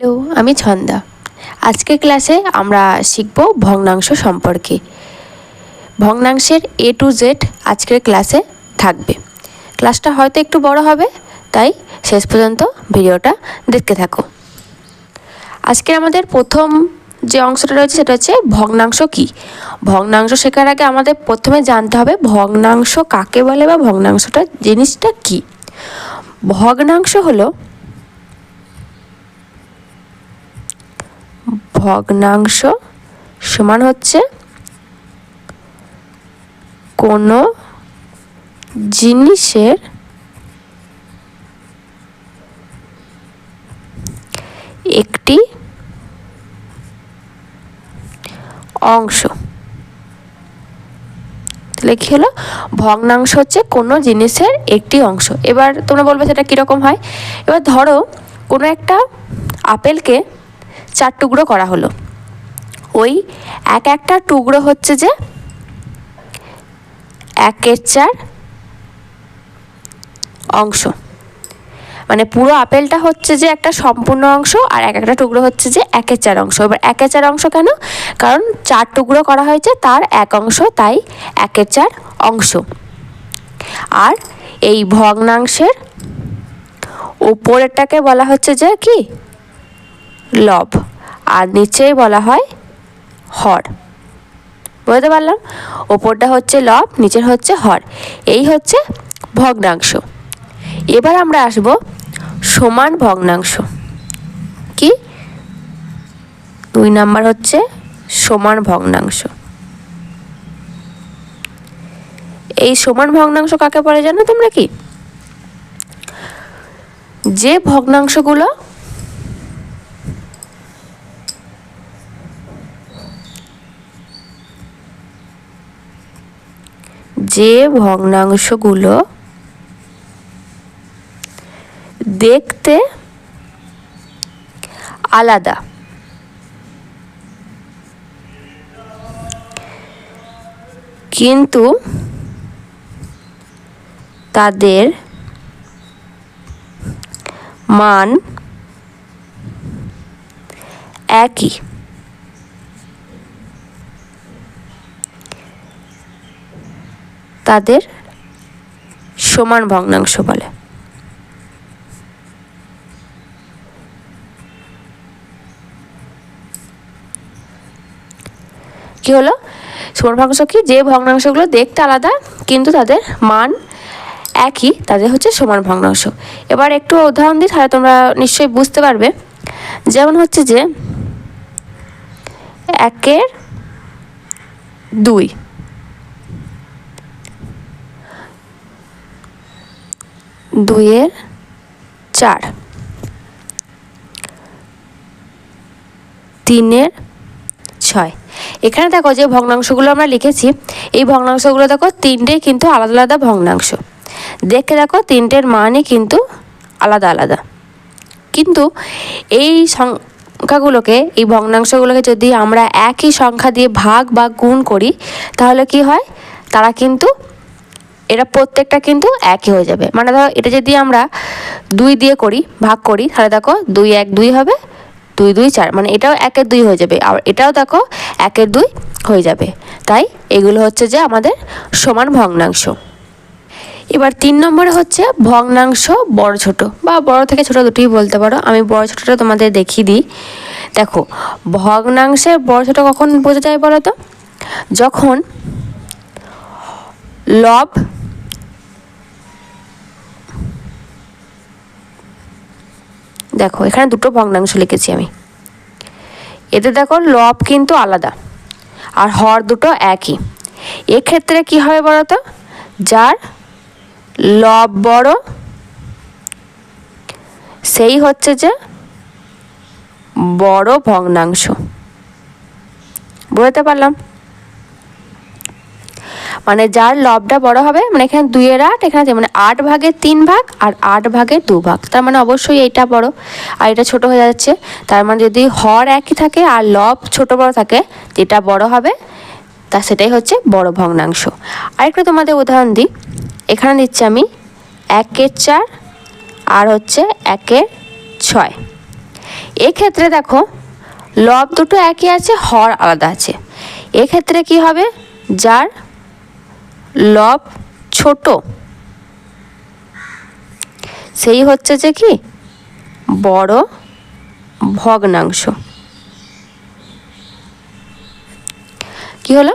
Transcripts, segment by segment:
Hello, আমি ছন্দা। আজকের ক্লাসে আমরা শিখব ভগ্নাংশ সম্পর্কে। ভগ্নাংশের এ টু জেড আজকের ক্লাসে থাকবে। ক্লাসটা হয়তো একটু বড় হবে, তাই শেষ পর্যন্ত ভিডিওটা দেখতে থাকো। আজকে আমাদের প্রথম যে অংশটা রয়েছে, সেটা হচ্ছে ভগ্নাংশ কি? ভগ্নাংশ শেখার আগে আমাদের প্রথমে জানতে হবে ভগ্নাংশ কাকে বলে বা ভগ্নাংশটা জিনিসটা কি? ভগ্নাংশ হলো ভগ্নাংশ সমান হচ্ছে কোনো জিনিসের একটি অংশ। তাহলে কি হলো? ভগ্নাংশ হচ্ছে কোনো জিনিসের একটি অংশ। এবার তোমরা বলবে সেটা কীরকম হয়? এবার ধরো কোনো একটা আপেলকে চার টুকরো করা হলো। ওই এক একটা টুকরো হচ্ছে যে একের চার অংশ। মানে পুরো আপেলটা হচ্ছে যে একটা সম্পূর্ণ অংশ আর এক একটা টুকরো হচ্ছে যে একের চার অংশ। এবার একের চার অংশ কেন? কারণ চার টুকরো করা হয়েছে, তার এক অংশ তাই একের চার অংশ। আর এই ভগ্নাংশের উপরেরটাকে বলা হচ্ছে যে কি? লব। আর নিচেই বলা হয় হর। বুঝতে পারলাম? ওপরটা হচ্ছে লব, নিচের হচ্ছে হর। এই হচ্ছে ভগ্নাংশ। এবার আমরা আসব সমান ভগ্নাংশ। কি? দুই নাম্বার হচ্ছে সমান ভগ্নাংশ। এই সমান ভগ্নাংশ কাকে বলে জানো তোমরা কি? যে ভগ্নাংশগুলো যে ভগ্নাংশগুলো দেখতে আলাদা। কিন্তু তাদের মান একই। তাদের সমান ভগ্নাংশ বলে। কি হলো? সমান ভগ্নাংশ কি? যে ভগ্নাংশগুলো দেখতে আলাদা, কিন্তু তাদের মান একই, তাদের হচ্ছে সমান ভগ্নাংশ। এবার একটু উদাহরণ দিই, তাহলে তোমরা নিশ্চয়ই বুঝতে পারবে। যেমন হচ্ছে যে একের দুই। দুইয়ের চার। তিনের ছয়। এখানে দেখো যে ভগ্নাংশগুলো আমরা লিখেছি, এই ভগ্নাংশগুলো দেখো তিনটেই কিন্তু আলাদা আলাদা ভগ্নাংশ। দেখে দেখো তিনটের মানই কিন্তু আলাদা আলাদা। কিন্তু এই সংখ্যাগুলোকে, এই ভগ্নাংশগুলোকে যদি আমরা একই সংখ্যা দিয়ে ভাগ বা গুণ করি, তাহলে কি হয়? তারা কিন্তু এরা প্রত্যেকটা কিন্তু একই হয়ে যাবে। মানে ধরো এটা যদি আমরা দুই দিয়ে করি, ভাগ করি, তাহলে দেখো দুই এক দুই হবে, দুই দুই চার মানে এটাও একের দুই হয়ে যাবে। আর এটাও দেখো একের দুই হয়ে যাবে। তাই এগুলো হচ্ছে যে আমাদের সমান ভগ্নাংশ। এবার তিন নম্বরে হচ্ছে ভগ্নাংশ বড় ছোট বা বড় থেকে ছোট দুটোই বলতে পারো। আমি বড় ছোটটা তোমাদের দেখিয়ে দিই। দেখো, ভগ্নাংশের বড় ছোট কখন বোঝা যায় বলো তো? যখন লব, দেখো, এখানে দুটো ভগ্নাংশ লিখেছি আমি। এতে দেখো, লব কিন্তু আলাদা, আর হর দুটো একই। এক্ষেত্রে কি হবে বলো তো যার লব বড়, সেই হচ্ছে যে বড় ভগ্নাংশ। বুঝতে পারলাম? মানে যার লবটা বড় হবে মানে এখানে দুইয়ের আট, এখানে মানে আট ভাগের তিন ভাগ আর আট ভাগের দু ভাগ। তার মানে অবশ্যই এইটা বড়। আর এটা ছোট হয়ে যাচ্ছে। তার মানে যদি হর একই থাকে আর লব ছোট বড় থাকে, যেটা বড় হবে, তা সেটাই হচ্ছে বড় ভগ্নাংশ। আরেকটা তোমাদের উদাহরণ দিই। এখানে দিচ্ছি আমি একের চার আর হচ্ছে একের ছয়। এক্ষেত্রে দেখো, লব দুটো একই আছে, হর আলাদা আছে। এক্ষেত্রে কি হবে? যার লব ছোট। সেই হচ্ছে যে কি? বড় ভগ্নাংশ। কি হলো?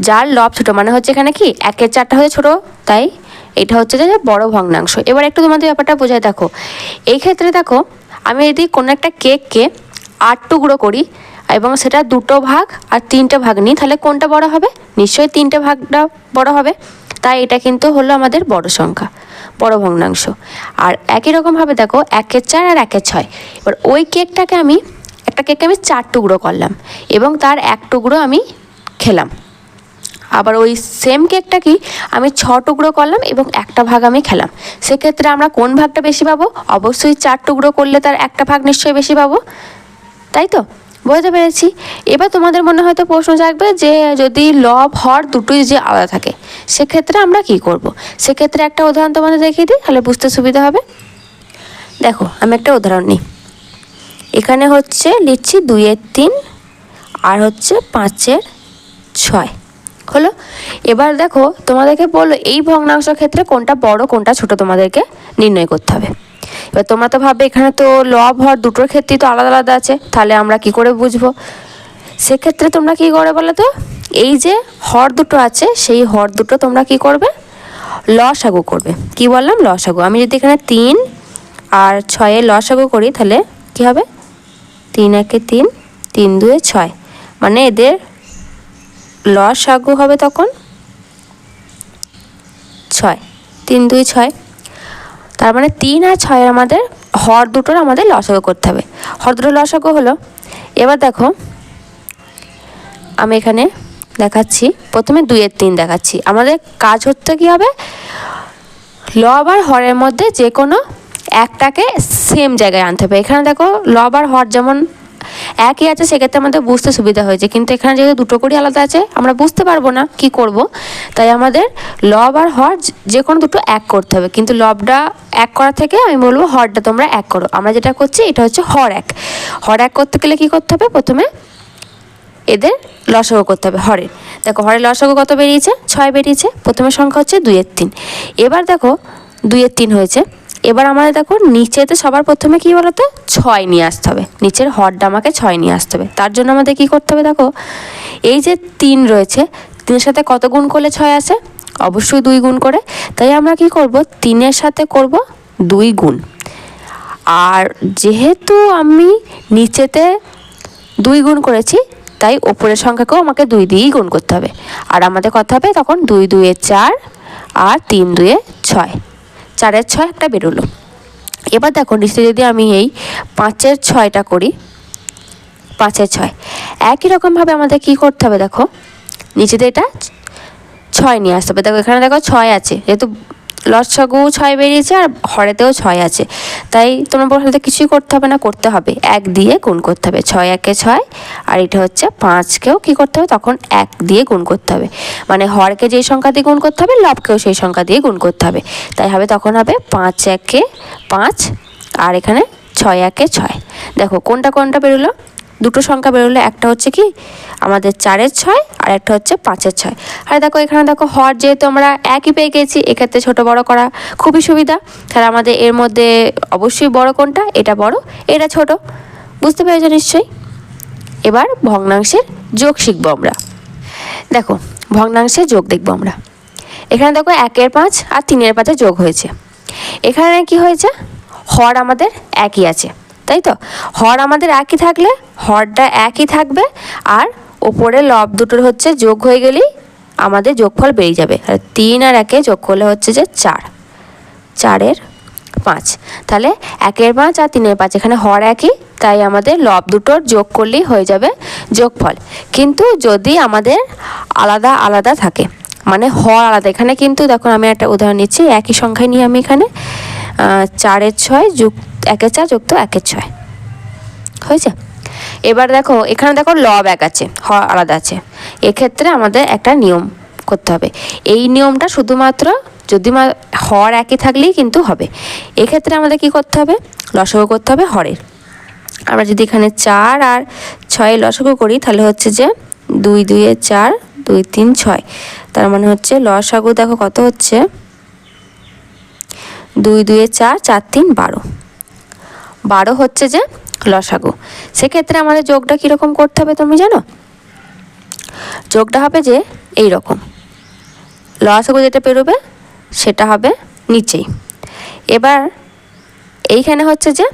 যার লব ছোট মানে হচ্ছে এখানে কি? একের চারটা হচ্ছে ছোট, তাই এটা হচ্ছে যে বড় ভগ্নাংশ। এবার একটু তোমাদের ব্যাপারটা বোঝায় দেখো। এই ক্ষেত্রে দেখো, আমি যদি কোনো একটা কেককে আট টুকরো করি এবং সেটা দুটো ভাগ আর তিনটে ভাগ নিই তাহলে কোনটা বড় হবে? নিশ্চয়ই তিনটে ভাগটা বড় হবে। তাই এটা কিন্তু হলো আমাদের বড় সংখ্যা, বড় ভগ্নাংশ। আর একই রকমভাবে দেখো, একের চার আর একের ছয়। এবার ওই কেকটাকে আমি, একটা কেককে আমি চার টুকরো করলাম এবং তার এক টুকরো আমি খেলাম। আবার ওই সেম কেকটা কি, আমি ছ টুকরো করলাম এবং একটা ভাগ আমি খেলাম। সেক্ষেত্রে আমরা কোন ভাগটা বেশি পাবো? অবশ্যই চার টুকরো করলে তার একটা ভাগ নিশ্চয়ই বেশি পাবো। তাই তো? বুঝতে পেরেছি। এবার তোমাদের মনে হয়তো প্রশ্ন জাগবে যে, যদি লব হর দুটোই যে আলাদা থাকে, সেক্ষেত্রে আমরা কি করব। সেক্ষেত্রে একটা উদাহরণ তোমাদের দেখিয়ে দিই, তাহলে বুঝতে সুবিধা হবে। দেখো, আমি একটা উদাহরণ নিই। এখানে হচ্ছে লিখছি দুইয়ের তিন, আর হচ্ছে পাঁচের ছয়। হলো? এবার দেখো, তোমাদেরকে বলল, এই ভগ্নাংশ ক্ষেত্রে কোনটা বড়, কোনটা ছোট তোমাদেরকে নির্ণয় করতে হবে। এবার তোমরা তো ভাববে, এখানে তো লব হর দুটোর ক্ষেত্রেই তো আলাদা আলাদা আছে। তাহলে আমরা কি করে বুঝব? সেক্ষেত্রে তোমরা কি করে বলো তো? এই যে হর দুটো আছে, সেই হর দুটো তোমরা কি করবে? লসাগু করবে। কি বললাম? লসাগু আমি যদি এখানে তিন আর ছয়ে লসাগু করি, তাহলে কি হবে? তিন একে তিন তিন দুয়ে ছয়। মানে এদের লসাগু হবে তখন ছয়। তিন দুই ছয়। তার মানে তিন আর ছয়ের আমাদের, হর দুটোর আমাদের লসাগো করতে হবে। হর দুটোর লসাগো হলো, এবার দেখো, আমি এখানে দেখাচ্ছি, প্রথমে দুইয়ের তিন দেখাচ্ছি। আমাদের কাজ হচ্ছে কী হবে লব আর হরের মধ্যে যে কোনো একটাকে সেম জায়গায় আনতে হবে। এখানে দেখো লব আর হর যেমন একই আছে, সেক্ষেত্রে আমাদের বুঝতে সুবিধা হয়েছে। কিন্তু এখানে যেহেতু দুটো করেই আলাদা আছে, আমরা বুঝতে পারব না কি করব। তাই আমাদের লব আর হর যে- যে কোনো দুটো এক করতে হবে। কিন্তু লবটা এক করা থেকে আমি বলব হরটা তোমরা এক করো। আমরা যেটা করছি, এটা হচ্ছে হর এক। হর এক করতে গেলে কী করতে হবে? প্রথমে এদের লসাগু করতে হবে হরের দেখো হরের লসাগু কত বেরিয়েছে? ছয় বেরিয়েছে। প্রথমে সংখ্যা হচ্ছে দুইয়ের তিন। এবার দেখো, দুইয়ের তিন হয়েছে। এবার আমাদের দেখো, নিচেতে সবার প্রথমে কী বলতো? ছয় নিয়ে আসতে হবে। নিচের হরটা আমাকে ছয় নিয়ে আসতে হবে। তার জন্য আমাদের কী করতে হবে দেখো? এই যে তিন রয়েছে, তিনের সাথে কত গুণ করলে ছয় আসে? অবশ্যই দুই গুণ করে। তাই আমরা কি করব? তিনের সাথে করব দুই গুণ। আর যেহেতু আমি নিচেতে দুই গুণ করেছি, তাই ওপরের সংখ্যাকেও আমাকে দুই দিয়েই গুণ করতে হবে। আর আমাদের কথা হবে? তখন দুই দুয়ে চার আর তিন দুয়ে ছয়। চারের ছয় একটা বেরোলো। এবার দেখো নিচে যদি আমি এই পাঁচের ছয়টা করি, পাঁচের ছয়, একই রকমভাবে আমাদের কি করতে হবে দেখো? নিচেতে এটা ছয় নিয়ে আসতে হবে। দেখো, এখানে দেখো ছয় আছে, যেহেতু লসাগু ছয় বেরিয়েছে আর হরেতেও ছয় আছে। তাই তোমার তোমরা বলতে কিছুই করতে হবে না, করতে হবে। এক দিয়ে গুণ করতে হবে। ছয় একে ছয়, আর এটা হচ্ছে পাঁচকেও কি করতে হবে? তখন এক দিয়ে গুণ করতে হবে। মানে হরকে যেই সংখ্যা দিয়ে গুণ করতে হবে, লবকেও সেই সংখ্যা দিয়ে গুণ করতে হবে। তাই হবে তখন হবে পাঁচ একে পাঁচ, আর এখানে ছয় একে ছয়। দেখো কোনটা কোনটা বেরোলো? দুটো সংখ্যা বেরোলে একটা হচ্ছে কি আমাদের চারের ছয় আর একটা হচ্ছে পাঁচের ছয়। আর দেখো, এখানে দেখো, হর যেহেতু আমরা একই পেয়ে গেছি, এক্ষেত্রে ছোট বড় করা খুবই সুবিধা। তাহলে আমাদের এর মধ্যে অবশ্যই বড় কোনটা? এটা বড়, এটা ছোট। বুঝতে পেরেছ নিশ্চয়ই? এবার ভগ্নাংশের যোগ শিখব আমরা। দেখো, ভগ্নাংশের যোগ দেখব আমরা। এখানে দেখো, একের পাঁচ আর তিনের পাঁচে যোগ হয়েছে। এখানে কি হয়েছে? হর আমাদের একই আছে। তাই তো? হর আমাদের একই থাকলে, হরটা একই থাকবে, আর ওপরে লব দুটোর হচ্ছে যোগ হয়ে গেলেই আমাদের যোগফল বেরিয়ে যাবে। আর তিন আর একে যোগ করলে হচ্ছে যে চার। চারের পাঁচ। তাহলে একের পাঁচ আর তিনের পাঁচ, এখানে হর একই, তাই আমাদের লব দুটোর যোগ করলেই হয়ে যাবে যোগফল। কিন্তু যদি আমাদের আলাদা আলাদা থাকে মানে হর আলাদা, এখানে কিন্তু দেখো আমি একটা উদাহরণ নিচ্ছি, একই সংখ্যায় নিয়ে আমি এখানে। চারের ছয় যুক্ত, একের চার যুক্ত একের ছয়। হয়েছে? এবার দেখো, এখানে দেখো লব এক আছে, হ আলাদা আছে। এক্ষেত্রে আমাদের একটা নিয়ম করতে হবে। এই নিয়মটা শুধুমাত্র যদি মা, হর একই থাকলেই কিন্তু হবে। এক্ষেত্রে আমাদের কি করতে হবে? লসগো করতে হবে হরের। আমরা যদি এখানে চার আর ছয় লসাগু করি, তাহলে হচ্ছে যে দুই দুইয়ে চার, দুই, তিন, ছয়। তার মানে হচ্ছে লসাগু দেখো কত হচ্ছে? দুই দুইয়ে চার চার, তিন, বারো। বারো হচ্ছে যে লসাগু। সেক্ষেত্রে আমাদের যোগটা কীরকম করতে হবে তুমি জানো? যোগটা হবে যে এই রকম লসাগু যেটা পেরোবে সেটা হবে নিচেই। এবার এইখানে হচ্ছে যে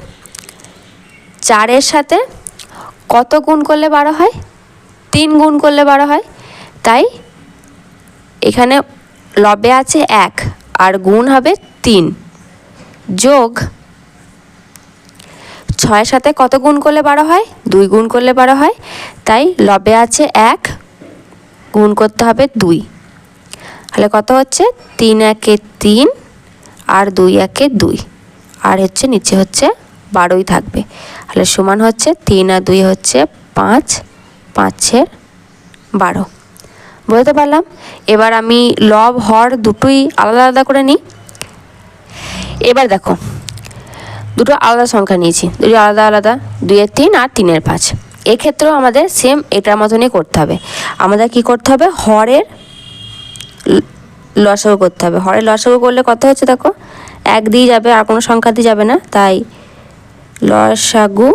চারের সাথে কত গুণ করলে বারো হয়? তিন গুণ করলে বারো হয়। তাই এখানে লবে আছে এক, আর গুণ হবে তিন। যোগ ছয়ের সাথে কত গুণ করলে বারো হয়? দুই গুণ করলে বারো হয়। তাই লবে আছে এক, গুণ করতে হবে দুই। তাহলে কত হচ্ছে? তিন একে তিন আর দুই একে দুই। আর হচ্ছে নিচে হচ্ছে বারোই থাকবে। তাহলে সমান হচ্ছে তিন আর দুই হচ্ছে পাঁচ, পাঁচের বারো। বুঝতে পারলাম? এবার আমি লব, হর দুটোই আলাদা আলাদা করে নিই। এবার দেখো, দুটো আলাদা সংখ্যা নিয়েছি, দুটো আলাদা আলাদা, দুইয়ের তিন আর তিনের পাঁচ। এক্ষেত্রেও আমাদের সেম এটার মতনই করতে হবে। আমাদের কি করতে হবে? হরের লসাগু করতে হবে। হরের লসাগু করলে কত হচ্ছে দেখো, এক দিয়ে যাবে, আর কোনো সংখ্যা দিয়ে যাবে না। তাই লসাগু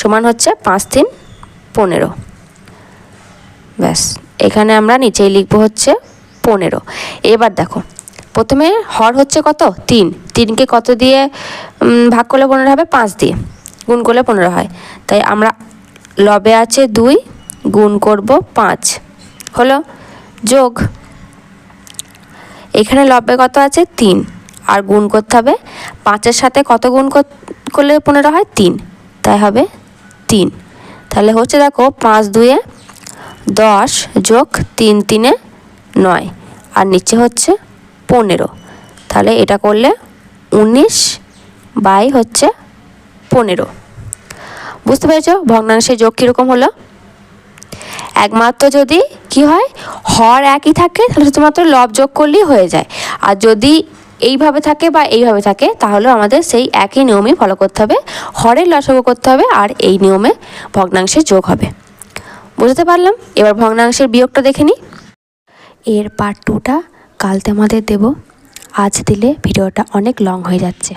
সমান হচ্ছে পাঁচ তিন পনেরো। ব্যাস, এখানে আমরা নিচেই লিখব হচ্ছে পনেরো। এবার দেখো প্রথমে হর হচ্ছে কত? তিন। তিনকে কত দিয়ে ভাগ করলে পনেরো হবে? পাঁচ দিয়ে। গুণ করলে পনেরো হয়। তাই আমরা লবে আছে দুই, গুণ করব পাঁচ। হলো যোগ। এখানে লবে কত আছে? তিন। আর গুণ করতে হবে, পাঁচের সাথে কত গুণ কর- করলে পনেরো হয়? তিন। তাই হবে তিন। তাহলে হচ্ছে দেখো, পাঁচ দুয়ে দশ যোগ তিন তিনে নয়। আর নিচে হচ্ছে পনেরো। তাহলে এটা করলে উনিশ বাই হচ্ছে পনেরো। বুঝতে পেরেছ? ভগ্নাংশের যোগ কীরকম হলো? একমাত্র যদি কি হয়? হর একই থাকে, তাহলে শুধুমাত্র লব যোগ করলেই হয়ে যায়। আর যদি এইভাবে থাকে বা এইভাবে থাকে, তাহলে আমাদের সেই একই নিয়মই ফলো করতে হবে। হরের লসাগু করতে হবে আর এই নিয়মে ভগ্নাংশের যোগ হবে। বুঝতে পারলাম? এবার ভগ্নাংশের বিয়োগটা দেখে নিই। এর পার্ট টুটা কাল আমাদের দেব। আজ দিলে ভিডিওটা অনেক লং হয়ে যাচ্ছে।